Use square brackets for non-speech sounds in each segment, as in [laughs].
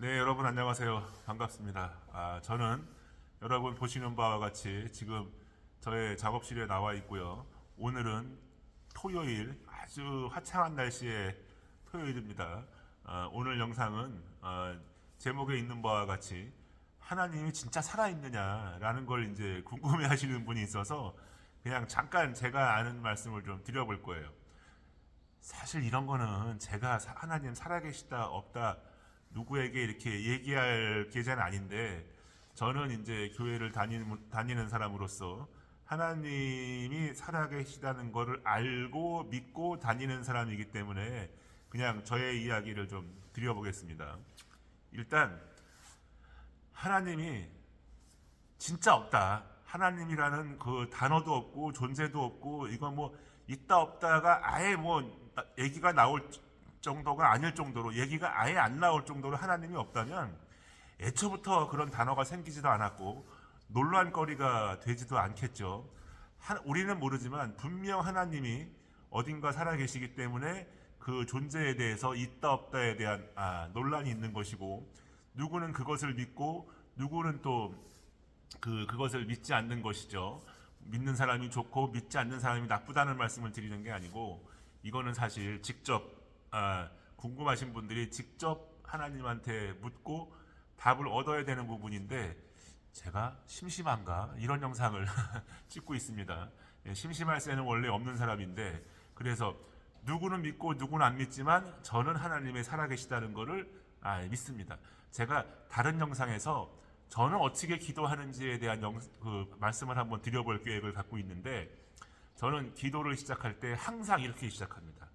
네, 여러분 안녕하세요. 반갑습니다. 아, 저는 여러분 보시는 바와 같이 지금 저의 작업실에 나와 있고요. 오늘은 토요일 아주 화창한 날씨의 토요일입니다. 아, 오늘 영상은 아, 제목에 있는 바와 같이 하나님이 진짜 살아있느냐라는 걸 이제 궁금해 하시는 분이 있어서 그냥 잠깐 제가 아는 말씀을 좀 드려볼 거예요. 사실 이런 거는 제가 사- 하나님 살아계시다 없다 누구에게 이렇게 얘기할 계좌는 아닌데 저는 이제 교회를 다니는, 다니는 사람으로서 하나님이 살아계시다는 거를 알고 믿고 다니는 사람이기 때문에 그냥 저의 이야기를 좀 드려보겠습니다. 일단 하나님이 진짜 없다. 하나님이라는 그 단어도 없고 존재도 없고 이거 뭐 있다 없다가 아예 뭐 나- 얘기가 나올 정도가 아닐 정도로 얘기가 아예 안 나올 정도로 하나님이 없다면 애초부터 그런 단어가 생기지도 않았고 논란거리가 되지도 않겠죠. 하- 우리는 모르지만 분명 하나님이 어딘가 살아계시기 때문에 그 존재에 대해서 있다 없다에 대한 아, 논란이 있는 것이고 누구는 그것을 믿고 누구는 또 그 그것을 믿지 않는 것이죠. 믿는 사람이 좋고 믿지 않는 사람이 나쁘다는 말씀을 드리는 게 아니고 이거는 사실 직접 아, 궁금하신 분들이 직접 하나님한테 묻고 답을 얻어야 되는 부분인데 제가 심심한가 이런 영상을 [laughs] 찍고 있습니다. 예, 심심할 새는 원래 없는 사람인데 그래서 누구는 믿고 누구는 안 믿지만 저는 하나님의 살아계시다는 것을 아, 믿습니다. 제가 다른 영상에서 저는 어떻게 기도하는지에 대한 영, 그 말씀을 한번 드려볼 계획을 갖고 있는데 저는 기도를 시작할 때 항상 이렇게 시작합니다.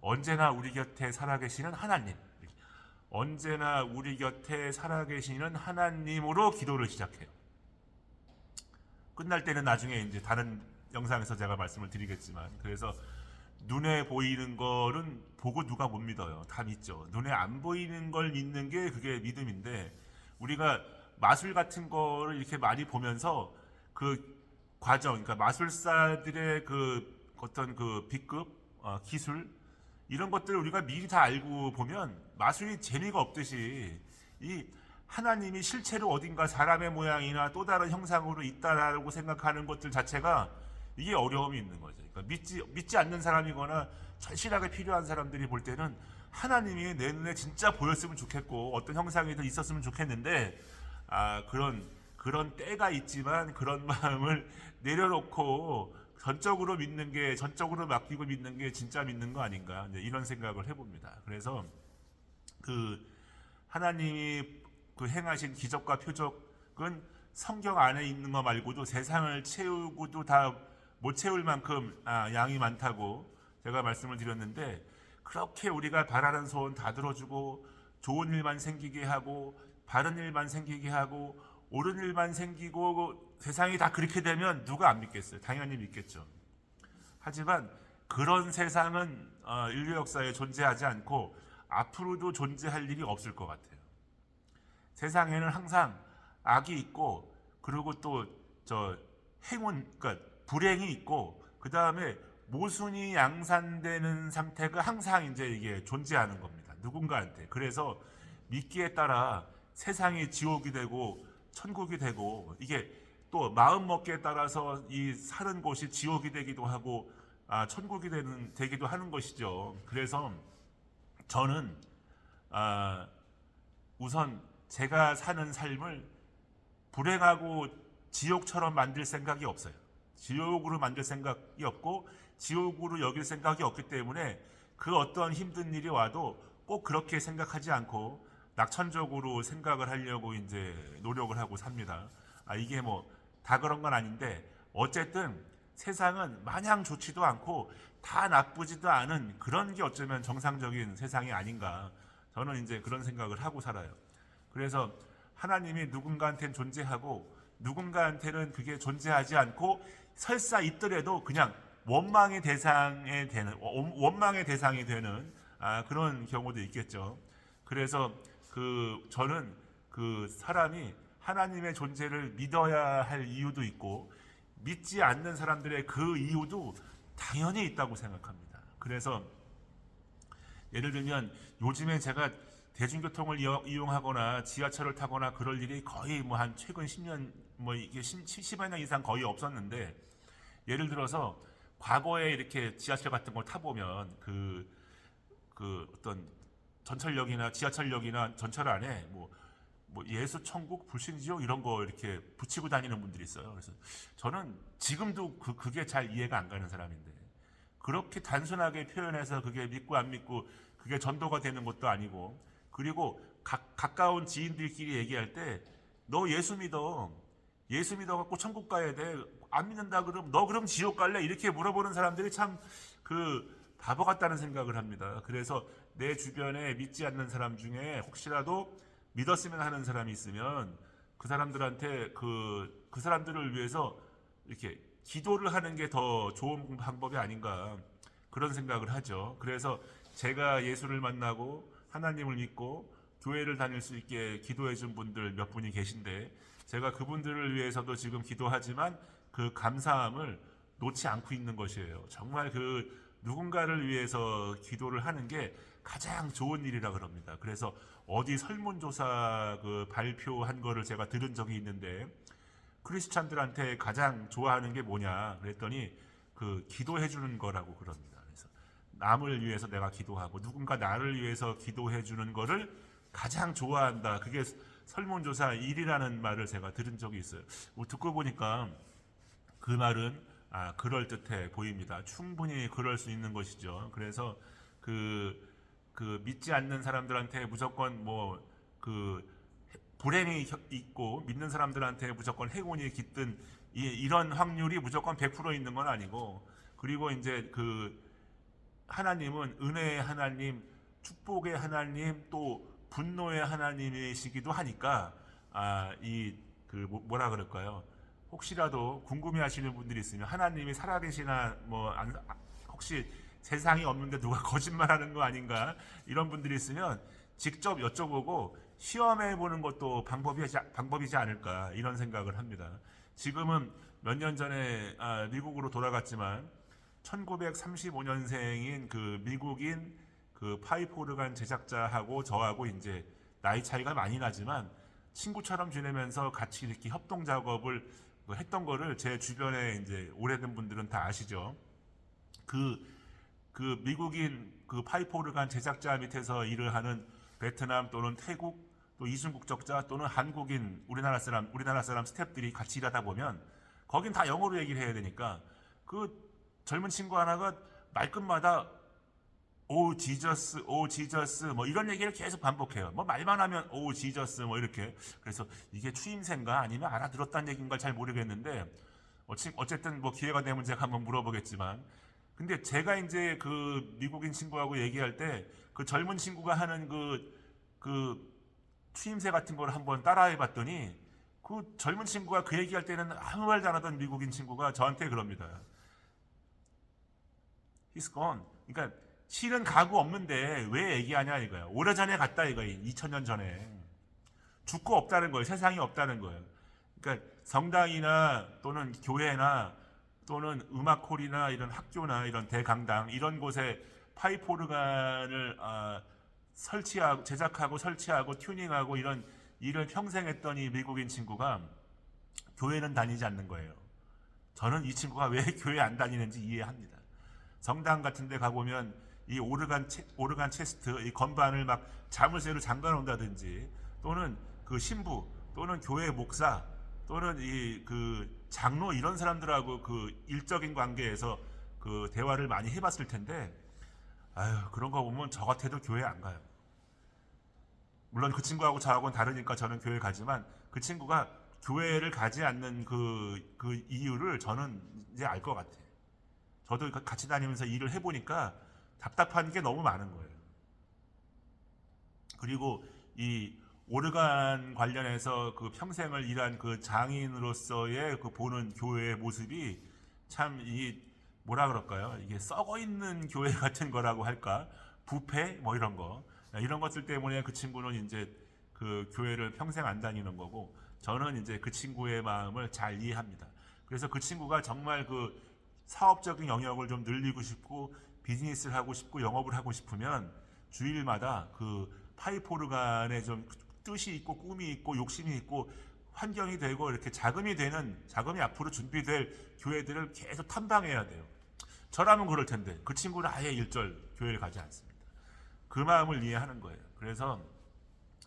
언제나 우리 곁에 살아계시는 하나님. 언제나 우리 곁에 살아계시는 하나님으로 기도를 시작해요. 끝날 때는 나중에 이제 다른 영상에서 제가 말씀을 드리겠지만 그래서 눈에 보이는 거는 보고 누가 못 믿어요. 다 믿죠. 눈에 안 보이는 걸 믿는 게 그게 믿음인데 우리가 마술 같은 거를 이렇게 많이 보면서 그 과정, 그러니까 마술사들의 그 어떤 그 B급 어, 기술 이런 것들을 우리가 미리 다 알고 보면 마술이 재미가 없듯이 이 하나님이 실체로 어딘가 사람의 모양이나 또 다른 형상으로 있다라고 생각하는 것들 자체가 이게 어려움이 있는 거죠. 그러니까 믿지 믿지 않는 사람이거나 절실하게 필요한 사람들이 볼 때는 하나님이 내 눈에 진짜 보였으면 좋겠고 어떤 형상이든 있었으면 좋겠는데 아 그런 그런 때가 있지만 그런 [laughs] 마음을 내려놓고 전적으로 믿는 게 전적으로 맡기고 믿는 게 진짜 믿는 거 아닌가 이제 이런 생각을 해봅니다. 그래서 그 하나님이 그 행하신 기적과 표적은 성경 안에 있는 거 말고도 세상을 채우고도 다 못 채울 만큼 아, 양이 많다고 제가 말씀을 드렸는데 그렇게 우리가 바라는 소원 다 들어주고 좋은 일만 생기게 하고 바른 일만 생기게 하고 옳은 일만 생기고 세상이 다 그렇게 되면 누가 안 믿겠어요? 당연히 믿겠죠. 하지만 그런 세상은 어, 인류 역사에 존재하지 않고 앞으로도 존재할 일이 없을 것 같아요. 세상에는 항상 악이 있고 그리고 또 저 행운 그러니까 불행이 있고 그 다음에 모순이 양산되는 상태가 항상 이제 이게 존재하는 겁니다. 누군가한테. 그래서 믿기에 따라 세상이 지옥이 되고 천국이 되고 이게 또 마음 먹기에 따라서 이 사는 곳이 지옥이 되기도 하고 아, 천국이 되는 되기도 하는 것이죠. 그래서 저는 아, 우선 제가 사는 삶을 불행하고 지옥처럼 만들 생각이 없어요. 지옥으로 만들 생각이 없고 지옥으로 여길 생각이 없기 때문에 그 어떤 힘든 일이 와도 꼭 그렇게 생각하지 않고 낙천적으로 생각을 하려고 이제 노력을 하고 삽니다. 아 이게 뭐 다 그런 건 아닌데 어쨌든 세상은 마냥 좋지도 않고 다 나쁘지도 않은 그런 게 어쩌면 정상적인 세상이 아닌가 저는 이제 그런 생각을 하고 살아요. 그래서 하나님이 누군가한테는 존재하고 누군가한테는 그게 존재하지 않고 설사 있더라도 그냥 원망의 대상에 되는 원- 원망의 대상이 되는 아, 그런 경우도 있겠죠. 그래서 그 저는 그 사람이 하나님의 존재를 믿어야 할 이유도 있고 믿지 않는 사람들의 그 이유도 당연히 있다고 생각합니다. 그래서 예를 들면 요즘에 제가 대중교통을 이용- 이용하거나 지하철을 타거나 그럴 일이 거의 뭐 한 최근 10년 뭐 이게 10여 년 이상 거의 없었는데 예를 들어서 과거에 이렇게 지하철 같은 걸 타보면 그, 그 어떤 전철역이나 지하철역이나 전철 안에 뭐, 뭐 예수 천국 불신 지옥 이런 거 이렇게 붙이고 다니는 분들이 있어요. 그래서 저는 지금도 그, 그게 잘 이해가 안 가는 사람인데 그렇게 단순하게 표현해서 그게 믿고 안 믿고 그게 전도가 되는 것도 아니고 그리고 가, 가까운 지인들끼리 얘기할 때 너 예수 믿어. 예수 믿어 갖고 천국 가야 돼. 안 믿는다 그럼 너 그럼 지옥 갈래? 이렇게 물어보는 사람들이 참그 바보 같다는 생각을 합니다 그래서 내 주변에 믿지 않는 사람 중에 혹시라도 믿었으면 하는 사람이 있으면 그 사람들한테 그, 그 사람들을 위해서 이렇게 기도를 하는 게 더 좋은 방법이 아닌가 그런 생각을 하죠. 그래서 제가 예수를 만나고 하나님을 믿고 교회를 다닐 수 있게 기도해 준 분들 몇 분이 계신데 제가 그분들을 위해서도 지금 기도하지만 그 감사함을 놓지 않고 있는 것이에요. 정말 그 누군가를 위해서 기도를 하는 게 가장 좋은 일이라 그럽니다. 그래서 어디 설문조사 그 발표한 거를 제가 들은 적이 있는데 크리스찬들한테 가장 좋아하는 게 뭐냐 그랬더니 그 기도해 주는 거라고 그럽니다. 그래서 남을 위해서 내가 기도하고 누군가 나를 위해서 기도해 주는 거를 가장 좋아한다. 그게 설문조사 1이라는 말을 제가 들은 적이 있어요. 뭐 듣고 보니까 그 말은 아, 그럴 듯해 보입니다. 충분히 그럴 수 있는 것이죠. 그래서 그, 그 믿지 않는 사람들한테 무조건 뭐 그 불행이 혀- 있고 믿는 사람들한테 무조건 행운이 깃든 이, 이런 확률이 무조건 100% 있는 건 아니고 그리고 이제 그 하나님은 은혜의 하나님, 축복의 하나님, 또 분노의 하나님이시기도 하니까 아, 이 그 뭐라 그럴까요? 혹시라도 궁금해하시는 분들이 있으면 하나님이 살아계시나 뭐 안, 아, 혹시 세상이 없는데 누가 [laughs] 거짓말하는 거 아닌가 이런 분들이 있으면 직접 여쭤보고 시험해 보는 것도 방법이지, 방법이지 않을까 이런 생각을 합니다. 지금은 몇 년 전에 아, 미국으로 돌아갔지만 1935년생인 그 미국인 그 파이프 오르간 제작자하고 저하고 이제 나이 차이가 많이 나지만 친구처럼 지내면서 같이 이렇게 협동 작업을 그 했던 거를 제 주변에 이제 오래된 분들은 다 아시죠. 그, 그 미국인 그 파이프 오르간 제작자 밑에서 일을 하는 베트남 또는 태국 또 이중 국적자 또는 한국인 우리나라 사람 우리나라 사람 스탭들이 같이 일하다 보면 거긴 다 영어로 얘기를 해야 되니까 그 젊은 친구 하나가 말끝마다 오 지저스 오 지저스 뭐 이런 얘기를 계속 반복해요. 뭐 말만 하면 오 지저스 뭐 이렇게 그래서 이게 추임새인가 아니면 알아들었다는 얘기인가 잘 모르겠는데 어쨌든 뭐 기회가 되면 제가 한번 물어보겠지만 근데 제가 이제 그 미국인 친구하고 얘기할 때 그 젊은 친구가 하는 그 그 추임새 같은 걸 한번 따라해 봤더니 그 젊은 친구가 그 얘기할 때는 아무 말도 안 하던 미국인 친구가 저한테 그럽니다. He's gone. 그러니까 실은 가고 없는데 왜 얘기하냐 이거야. 오래전에 갔다 이거야. 2000년 전에. 죽고 없다는 거예요. 세상이 없다는 거예요. 그러니까 성당이나 또는 교회나 또는 음악홀이나 이런 학교나 이런 대강당 이런 곳에 파이프 오르간을 아, 설치하고 제작하고 설치하고 튜닝하고 이런 일을 평생 이 미국인 친구가 교회는 다니지 않는 거예요. 저는 이 친구가 왜 [laughs] 교회 안 다니는지 이해합니다. 성당 같은 데 가보면 이 오르간, 체, 오르간 체스트, 이 건반을 막 자물쇠로 잠가 놓는다든지 또는 그 신부 또는 교회 목사 또는 이 그 장로 이런 사람들하고 그 일적인 관계에서 그 대화를 많이 해봤을 텐데 아유 그런 거 보면 저 같아도 교회 안 가요. 물론 그 친구하고 저하고는 다르니까 저는 교회 가지만 그 친구가 교회를 가지 않는 그, 그 이유를 저는 이제 알 것 같아. 저도 그 같이 다니면서 일을 해보니까 답답한 게 너무 많은 거예요. 그리고 이 오르간 관련해서 그 평생을 일한 그 장인으로서의 그 보는 교회의 모습이 참 이 뭐라 그럴까요? 이게 썩어 있는 교회 [laughs] 같은 거라고 할까? 부패 뭐 이런 거 이런 것들 때문에 그 친구는 이제 그 교회를 평생 안 다니는 거고 저는 이제 그 친구의 마음을 잘 이해합니다. 그래서 그 친구가 정말 그 사업적인 영역을 좀 늘리고 싶고 비즈니스를 하고 싶고 영업을 하고 싶으면 주일마다 그 파이포르간에 좀 뜻이 있고 꿈이 있고 욕심이 있고 환경이 되고 이렇게 자금이 되는 자금이 앞으로 준비될 교회들을 계속 탐방해야 돼요. 저라면 그럴 텐데 그 친구는 아예 일절 교회를 가지 않습니다. 그 마음을 이해하는 거예요. 그래서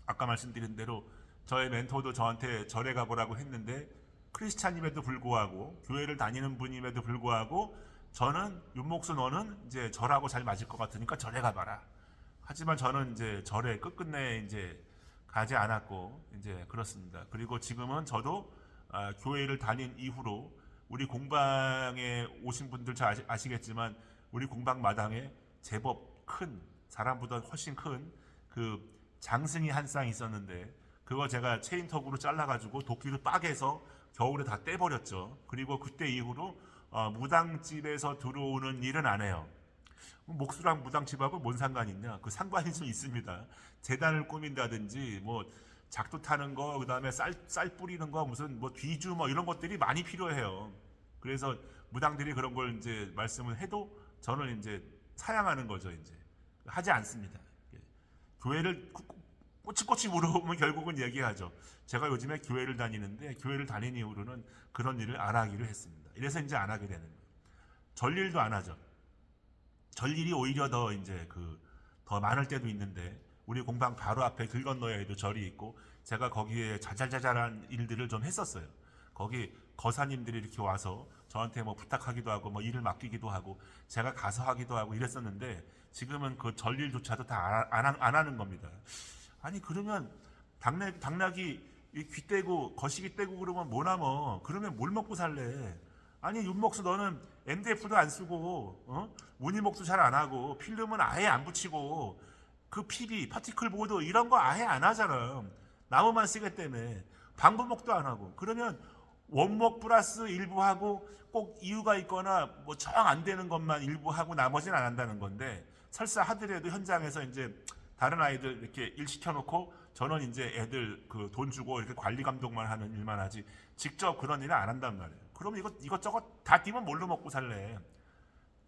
아까 말씀드린 대로 저의 멘토도 저한테 절에 가보라고 했는데 크리스찬임에도 불구하고 교회를 다니는 분임에도 불구하고 저는 윤목수 너는 이제 절하고 잘 맞을 것 같으니까 절에 가봐라. 하지만 저는 이제 절에 끝끝내 이제 가지 않았고 이제 그렇습니다. 그리고 지금은 저도 아, 교회를 다닌 이후로 우리 공방에 오신 분들 잘 아시, 아시겠지만 우리 공방 마당에 제법 큰 사람보다 훨씬 큰 그 장승이 한 쌍 있었는데 그거 제가 체인턱으로 잘라가지고 도끼를 빠개서 겨울에 다 떼버렸죠. 그리고 그때 이후로 어, 무당집에서 들어오는 일은 안 해요. 목수랑 무당집하고 뭔 상관이 있냐? 그 상관이 좀 있습니다. 재단을 꾸민다든지 뭐 작두 타는 거, 그다음에 쌀, 쌀 뿌리는 거, 무슨 뭐 뒤주 뭐 이런 것들이 많이 필요해요. 그래서 무당들이 그런 걸 이제 말씀을 해도 저는 이제 사양하는 거죠, 이제. 하지 않습니다. 예. 교회를 꼬치꼬치 물어보면 결국은 얘기하죠. 제가 요즘에 교회를 다니는데 교회를 다닌 이후로는 그런 일을 안 하기로 했습니다. 이래서 이제 안 하게 되는 거예요. 전일도 안 하죠. 절일이 오히려 더 이제 그 더 많을 때도 있는데 우리 공방 바로 앞에 길 건너에도 절이 있고 제가 거기에 자잘자잘한 일들을 좀 했었어요. 거기 거사님들이 이렇게 와서 저한테 뭐 부탁하기도 하고 뭐 일을 맡기기도 하고 제가 가서 하기도 하고 이랬었는데 지금은 그 절일조차도 다안안 하는 겁니다. 아니 그러면 당나, 당나귀 이귀 떼고 거시기 떼고 그러면 뭐 남어? 그러면 뭘 먹고 살래? 아니 윤목수 너는 MDF도 안 쓰고 어? 무늬목도 잘 안 하고 필름은 아예 안 붙이고 그 PB 파티클 보드 이런 거 아예 안 하잖아. 나무만 쓰기 때문에 방부목도 안 하고 그러면 원목 플러스 일부 하고 꼭 이유가 있거나 뭐 정 안 되는 것만 일부 하고 나머지는 안 한다는 건데 설사 하더라도 현장에서 이제 다른 아이들 이렇게 일 시켜놓고 저는 이제 애들 그 돈 주고 이렇게 관리 감독만 하는 일만 하지 직접 그런 일을 안 한단 말이에요. 그럼 이것 이것저것 다 뛰면 뭘로 먹고 살래?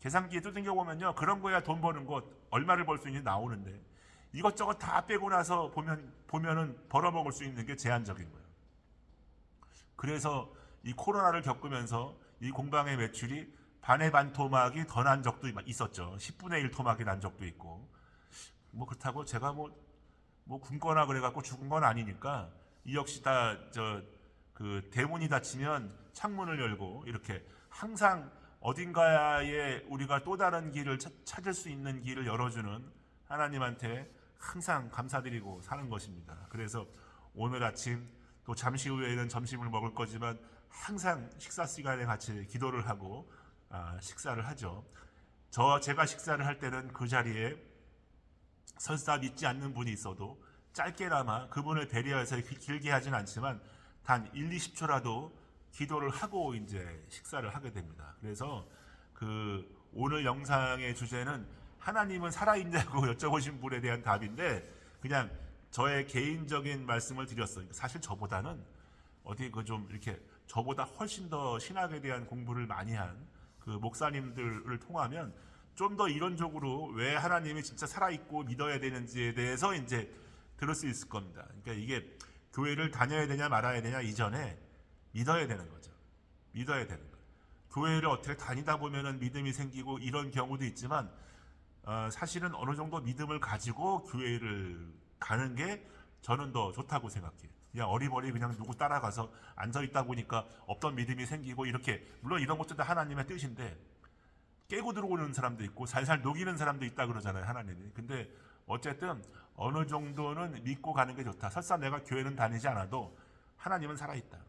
계산기에 뜯겨 보면요 그런 거야 돈 버는 거 얼마를 벌 수 있는지 나오는데 이것저것 다 빼고 나서 보면 보면은 벌어 먹을 수 있는 게 제한적인 거예요. 그래서 이 코로나를 겪으면서 이 공방의 매출이 반의 반 토막이 더 난 적도 있었죠. 10분의 1 토막이 난 적도 있고. 뭐 그렇다고 제가 뭐, 뭐 굶거나 그래갖고 죽은 건 아니니까 이 역시 다 저 그 대문이 닫히면 창문을 열고 이렇게 항상 어딘가에 우리가 또 다른 길을 차- 찾을 수 있는 길을 열어주는 하나님한테 항상 감사드리고 사는 것입니다. 그래서 오늘 아침 또 잠시 후에는 점심을 먹을 거지만 항상 식사 시간에 같이 기도를 하고 아, 식사를 하죠. 저 제가 식사를 할 때는 그 자리에 설사 믿지 않는 분이 있어도 짧게나마 그분을 배려해서 기- 길게 하진 않지만 단 1, 20초라도 기도를 하고 이제 식사를 하게 됩니다. 그래서 그 오늘 영상의 주제는 하나님은 살아있냐고 [laughs] 여쭤보신 분에 대한 답인데 그냥 저의 개인적인 말씀을 드렸어요. 사실 저보다는 어디 그 좀 이렇게 저보다 훨씬 더 신학에 대한 공부를 많이 한 그 목사님들을 통하면 좀 더 이론적으로 왜 하나님이 진짜 살아있고 믿어야 되는지에 대해서 이제 들을 수 있을 겁니다. 그러니까 이게 교회를 다녀야 되냐 말아야 되냐 이전에 믿어야 되는 거죠. 믿어야 되는 거예요. 교회를 어떻게 다니다 보면은 믿음이 생기고 이런 경우도 있지만 어, 사실은 어느 정도 믿음을 가지고 교회를 가는 게 저는 더 좋다고 생각해요. 그냥 어리버리 그냥 누구 따라가서 앉아 있다 보니까 없던 믿음이 생기고 이렇게 물론 이런 것도 다 하나님의 뜻인데 깨고 들어오는 사람도 있고 살살 녹이는 사람도 있다 그러잖아요 하나님이. 근데 어쨌든 어느 정도는 믿고 가는 게 좋다. 설사 내가 교회는 다니지 않아도 하나님은 살아있다.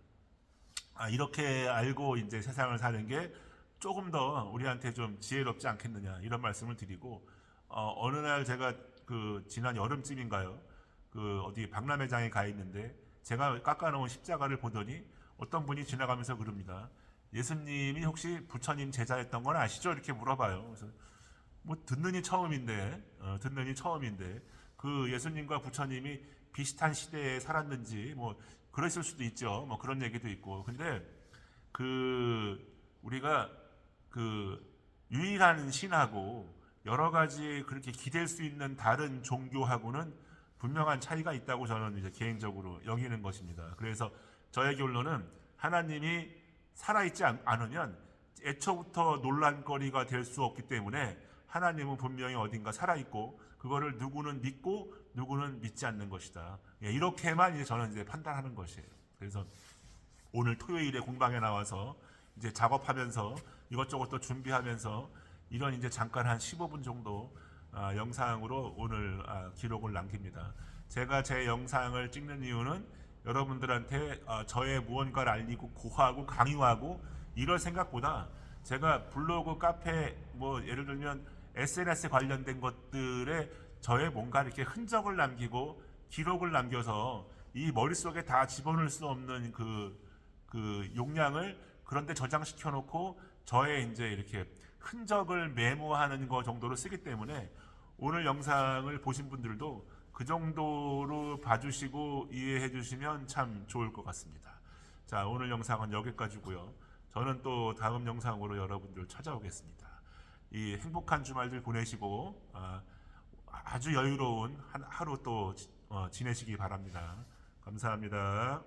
아, 이렇게 알고 이제 세상을 사는 게 조금 더 우리한테 좀 지혜롭지 않겠느냐 이런 말씀을 드리고 어, 어느 날 제가 그 지난 여름쯤인가요 그 어디 박람회장에 가 있는데 제가 깎아놓은 십자가를 보더니 어떤 분이 지나가면서 그럽니다 예수님이 혹시 부처님 제자였던 건 아시죠? 이렇게 물어봐요. 그래서 뭐 듣는이 처음인데 어, 듣는이 처음인데 그 예수님과 부처님이 비슷한 시대에 살았는지 뭐 그랬을 수도 있죠. 뭐 그런 얘기도 있고. 근데 그 우리가 그 유일한 신하고 여러 가지 그렇게 기댈 수 있는 다른 종교하고는 분명한 차이가 있다고 저는 이제 개인적으로 여기는 것입니다. 그래서 저의 결론은 하나님이 살아있지 않- 않으면 애초부터 논란거리가 될 수 없기 때문에 하나님은 분명히 어딘가 살아있고 그거를 누구는 믿고 누구는 믿지 않는 것이다. 예, 이렇게만 이제 저는 이제 판단하는 것이에요. 그래서 오늘 토요일에 공방에 나와서 이제 작업하면서 이것저것 또 준비하면서 이런 이제 잠깐 한 15분 정도 아, 영상으로 오늘 아, 기록을 남깁니다. 제가 제 영상을 찍는 이유는 여러분들한테 아, 저의 무언가를 알리고 고하고 강요하고 이럴 생각보다 제가 블로그, 카페 뭐 예를 들면 SNS 관련된 것들에 저의 뭔가 이렇게 흔적을 남기고 기록을 남겨서 이 머릿속에 다 집어넣을 수 없는 그, 그 용량을 그런데 저장시켜 놓고 저의 이제 이렇게 흔적을 메모하는 거 정도로 쓰기 때문에 오늘 영상을 보신 분들도 그 정도로 봐주시고 이해해 주시면 참 좋을 것 같습니다. 자, 오늘 영상은 여기까지고요. 저는 또 다음 영상으로 여러분들 찾아오겠습니다. 이 행복한 주말들 보내시고 아, 아주 여유로운 한 하루 또 지- 어, 지내시기 바랍니다. 감사합니다.